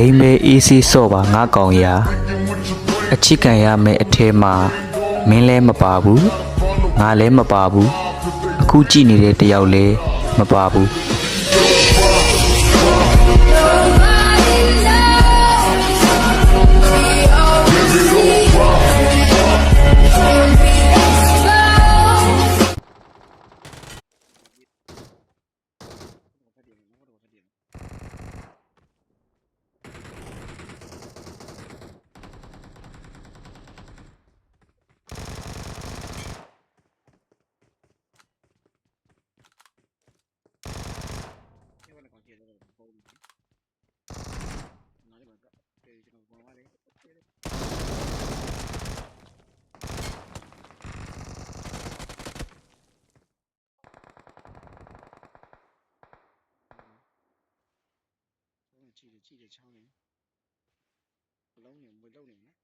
ိမ်းမဲအေးစီးစော့ပါငါကောင်ရာအချစ်ကန်ရမယ်အထဲမှာမင်းလဲမပါဘူးငါလဲမပါဘူးအခုကြည့်နေတဲ့တယောက်လဲမပါဘူး ကြည့်တယ်ကြည့်တယ်ချောင်းနေဘလုံးနေမလုံးနေနော်